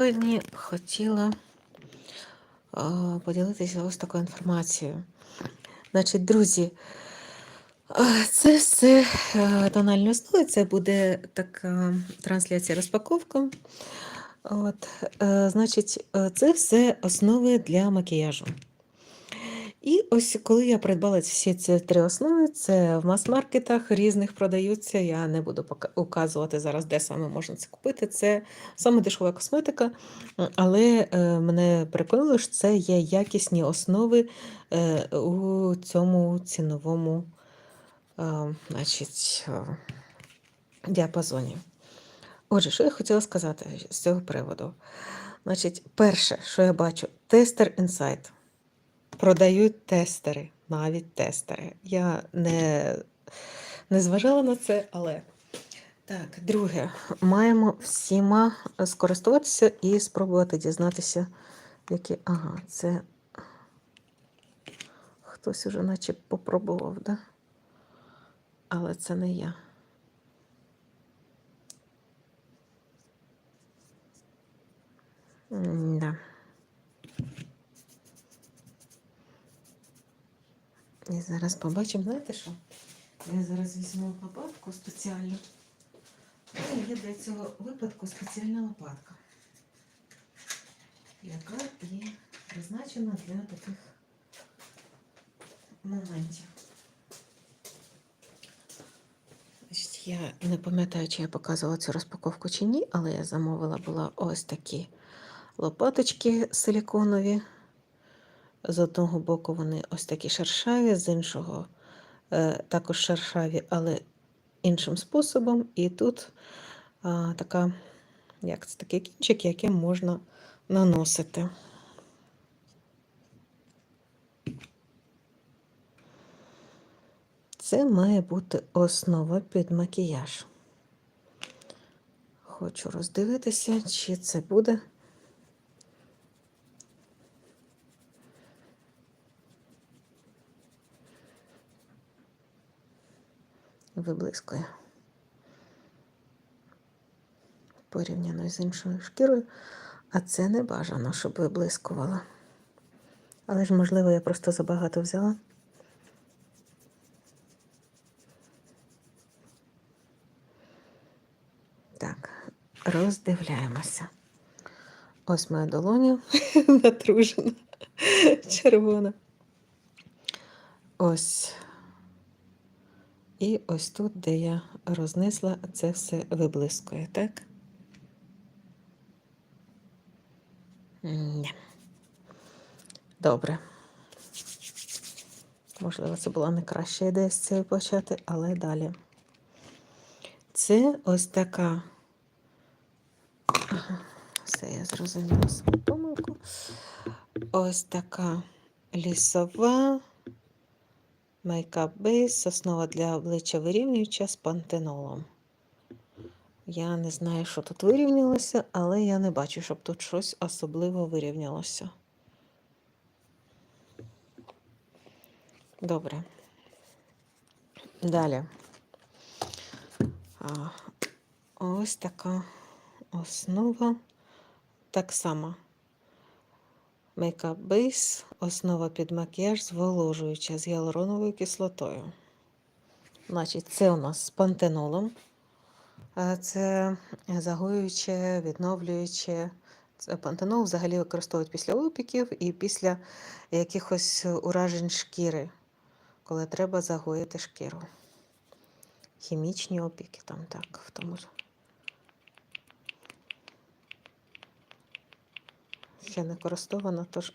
Сьогодні хотіла поділитися ось такою інформацією. Значить, друзі, це все е, тональні основи, це буде така трансляція розпаковка. От, е, значить, е, це все основи для макіяжу. І ось коли я придбала всі ці три основи, це в мас-маркетах різних продаються. Я не буду пока- указувати зараз, де саме можна це купити. Це саме дешева косметика, але е, мене переконало, що це є якісні основи е, у цьому ціновому е, значить, діапазоні. Отже, що я хотіла сказати з цього приводу? Значить, перше, що я бачу, тестер Insight. Продають тестери, навіть тестери. Я не, не зважала на це, але. Так, друге, маємо всіма скористуватися і спробувати дізнатися, які. Ага, це хтось уже наче попробував, да? Але це не я. Да. І зараз побачимо, знаєте що? Я зараз візьму лопатку спеціальну. Мене є для цього випадку спеціальна лопатка, яка і призначена для таких моментів. Значить, я не пам'ятаю, чи я показувала цю розпаковку чи ні, але я замовила була ось такі лопаточки силіконові. З одного боку вони ось такі шершаві, з іншого е, також шершаві, але іншим способом. І тут а, така, як це такий кінчик, яким можна наносити. Це має бути основа під макіяж. Хочу роздивитися, чи це буде. Виблискує. Порівняно з іншою шкірою, а це не бажано, щоб виблискувало. Але ж, можливо, я просто забагато взяла. Так, роздивляємося. Ось моя долоня натружена, червона. Ось. І ось тут, де я рознесла, це все виблискує, так? Ні. Добре. Можливо, це була не краща ідея з цієї почати, але далі. Це ось така. Все, я зрозуміла свою помилку. Ось така лісова мейкап бейс, основа для обличчя вирівнююча з пантенолом. Я не знаю, що тут вирівнялося, але я не бачу, щоб тут щось особливо вирівнялося. Добре. Далі. Ось така основа. Так само. Makeup Base, основа під макіяж зволожуюча з гіалуроновою кислотою. Значить, це у нас з пантенолом. Це загоююче, відновлююче. Це пантенол взагалі використовують після опіків і після якихось уражень шкіри, коли треба загоїти шкіру. Хімічні опіки там так, в тому. ж. Ще не користовано, тож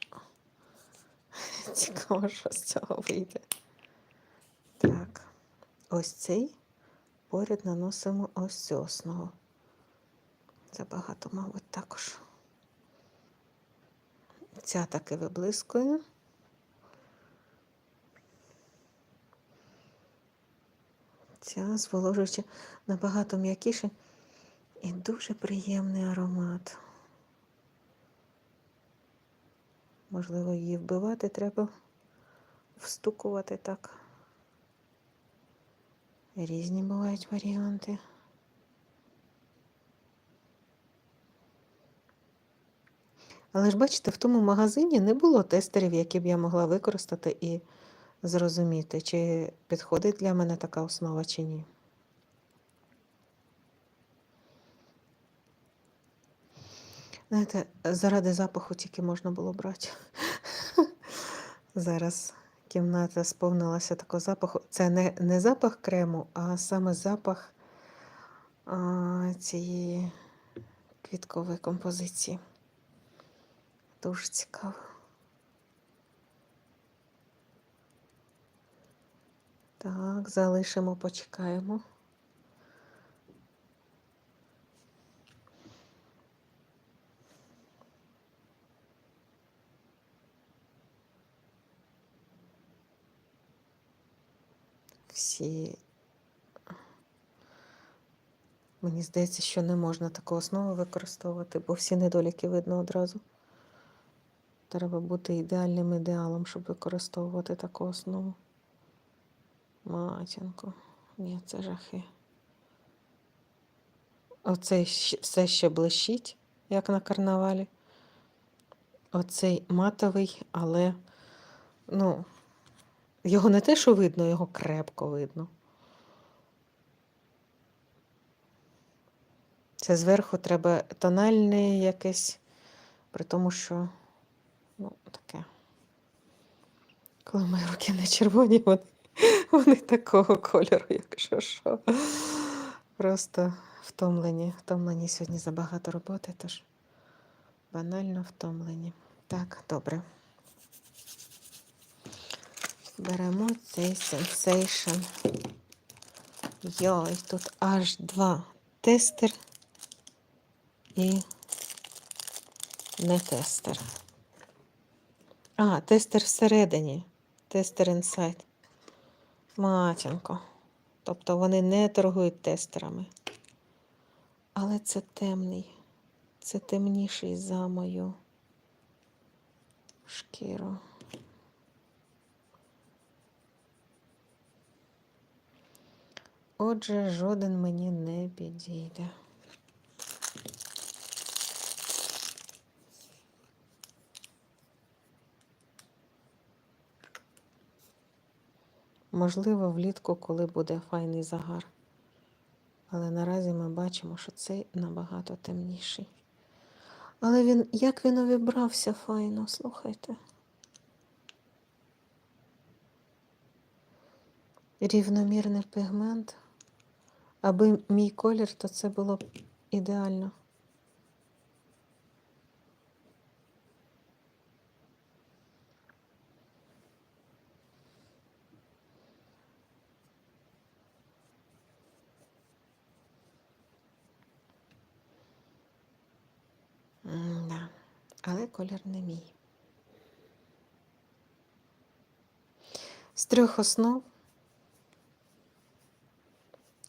цікаво, що з цього вийде. Так, ось цей поряд наносимо ось цю основу. Забагато, мабуть, також. Ця таки виблискує. Ця зволожуюча набагато м'якіше і дуже приємний аромат. Можливо, її вбивати треба встукувати так. Різні бувають варіанти. Але ж бачите, в тому магазині не було тестерів, які б я могла використати і зрозуміти, чи підходить для мене така основа, чи ні. Знаєте, заради запаху тільки можна було брати. Зараз кімната сповнилася такого запаху. Це не, не запах крему, а саме запах а, цієї квіткової композиції. Дуже цікаво. Так, залишимо, почекаємо. Всі. Мені здається, що не можна таку основу використовувати, бо всі недоліки видно одразу. Треба бути ідеальним ідеалом, щоб використовувати таку основу. Матінко. Ні, це жахи. Оцей щ- все ще блищить, як на карнавалі. Оцей матовий, але ну, його не те, що видно, його крепко видно. Це зверху треба тональне якесь, при тому, що ну, таке. Коли мої руки не червоні, вони, вони такого кольору, якщо що. Просто втомлені. Втомлені сьогодні забагато роботи, тож банально втомлені. Так, добре. Беремо цей сенсейшн. Йой, тут аж два тестер і не тестер. А, тестер всередині. Тестер інсайд. Матінко. Тобто вони не торгують тестерами. Але це темний. Це темніший за мою шкіру. Отже, жоден мені не підійде. Можливо, влітку, коли буде файний загар. Але наразі ми бачимо, що цей набагато темніший. Але він, як він увібрався файно, слухайте. Рівномірний пігмент. Аби мій колір, то це було б ідеально. Да. Але колір не мій. З трьох основ,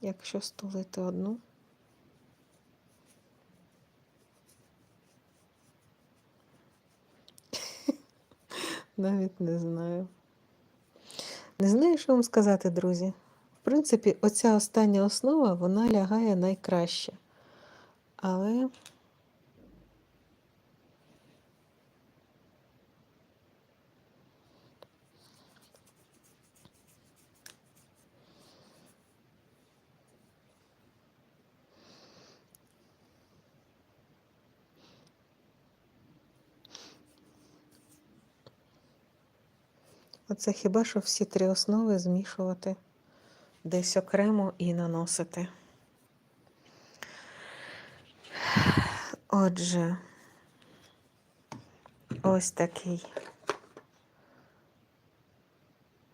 якщо стулити одну, навіть не знаю. Не знаю, що вам сказати, друзі. В принципі, оця остання основа, вона лягає найкраще. Але. Оце хіба що всі три основи змішувати десь окремо і наносити. Отже, ось такий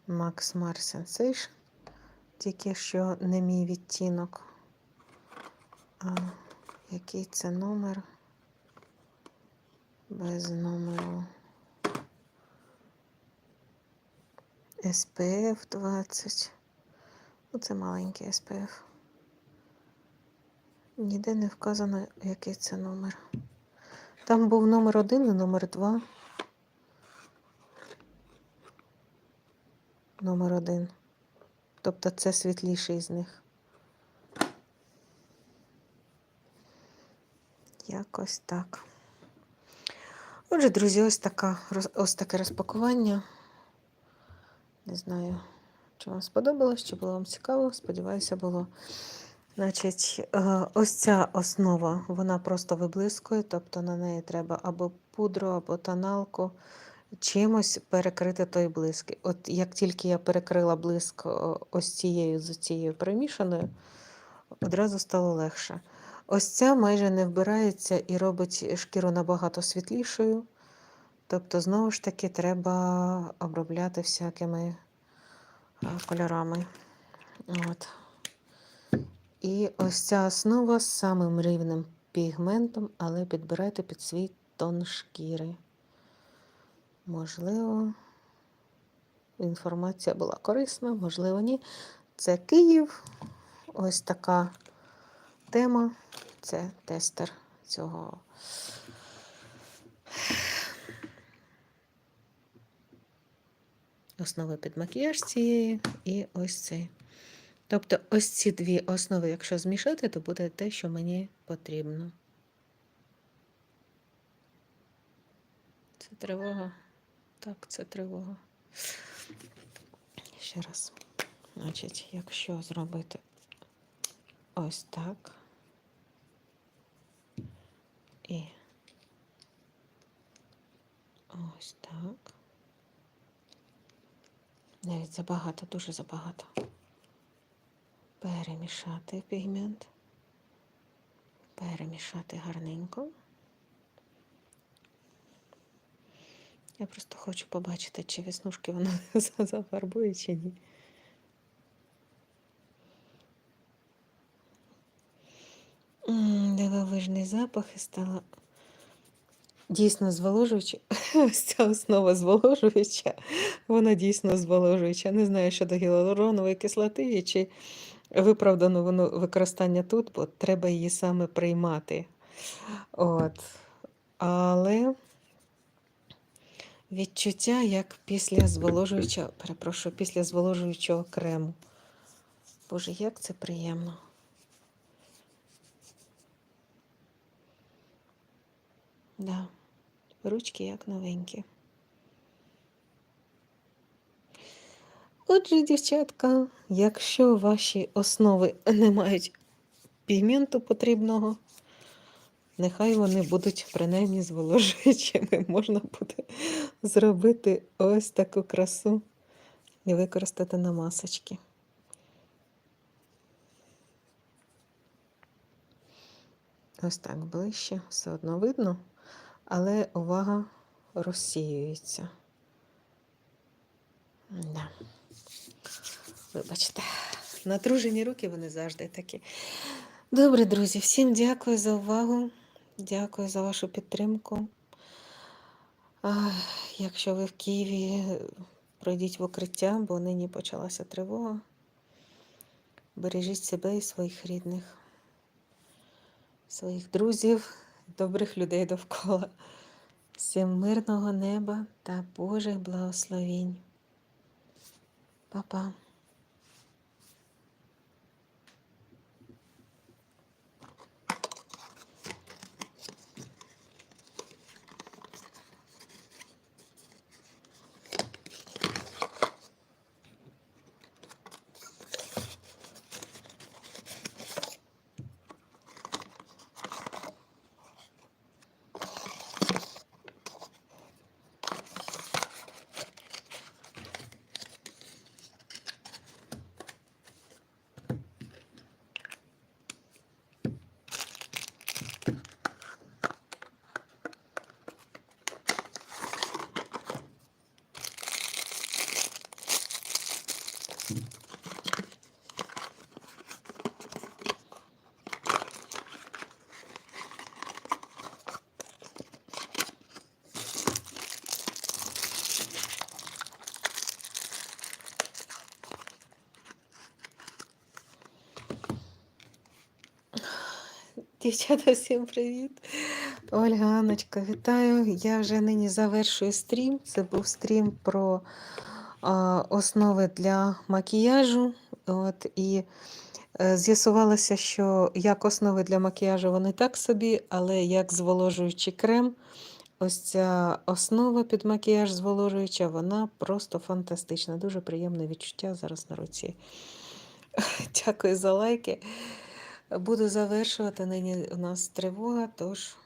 Max Mars Sensation, тільки що не мій відтінок. А який це номер? Без номеру. SPF 20. Ну, це маленький SPF. Ніде не вказано, який це номер. Там був номер один і номер два. Номер один. Тобто це світліший з них. Якось так. Отже, друзі, ось, така, ось таке розпакування. Не знаю, чи вам сподобалось, чи було вам цікаво. Сподіваюся, було. Значить, е, ось ця основа, вона просто виблискує, тобто на неї треба або пудру, або тоналку, чимось перекрити той блиск. От як тільки я перекрила блиск ось цією з цією перемішаною, одразу стало легше. Ось ця майже не вбирається і робить шкіру набагато світлішою. Тобто, знову ж таки, треба обробляти всякими е, кольорами. От. І ось ця основа з самим рівним пігментом, але підбирайте під свій тон шкіри. Можливо, інформація була корисна, можливо, ні. Це Київ. Ось така тема. Це тестер цього. Основи під макіяж цієї і ось цей. Тобто ось ці дві основи, якщо змішати, то буде те, що мені потрібно. Це тривога. Так, це тривога. Ще раз. Значить, якщо зробити ось так. І ось так. Навіть забагато, дуже забагато перемішати пігмент, перемішати гарненько. Я просто хочу побачити, чи веснушки воно зафарбує, чи ні. Дивовижний запах і стала дійсно зволожуюча. Ось ця основа зволожуюча. Вона дійсно зволожуюча. Не знаю щодо гіалуронової кислоти чи виправдано воно використання тут, бо треба її саме приймати. От. Але відчуття як після зволожуючого, перепрошую, після зволожуючого крему. Боже, як це приємно. Да. Ручки як новенькі. Отже, дівчатка, якщо ваші основи не мають пігменту потрібного, нехай вони будуть принаймні зволожуючими. Можна буде зробити ось таку красу і використати на масочки. Ось так ближче, все одно видно, але увага розсіюється. Да. Вибачте, натружені руки вони завжди такі. Добре, друзі, всім дякую за увагу. Дякую за вашу підтримку. Якщо ви в Києві, пройдіть в укриття, бо нині почалася тривога. Бережіть себе і своїх рідних, своїх друзів, добрих людей довкола. Всім мирного неба та Божих благословінь. Па-па. Дівчата, всім привіт! Ольга Анночка, вітаю. Я вже нині завершую стрім. Це був стрім про основи для макіяжу. От, і е, з'ясувалося, що як основи для макіяжу вони так собі, але як зволожуючий крем, ось ця основа під макіяж зволожуюча, вона просто фантастична. Дуже приємне відчуття зараз на руці. Дякую за лайки. Буду завершувати. Нині у нас тривога, тож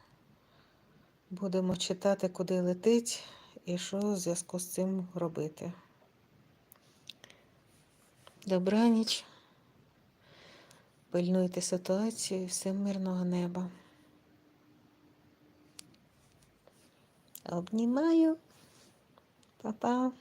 будемо читати, куди летить і що в зв'язку з цим робити. Добраніч. Пильнуйте ситуацію, всім мирного неба. Обнімаю. Па-па.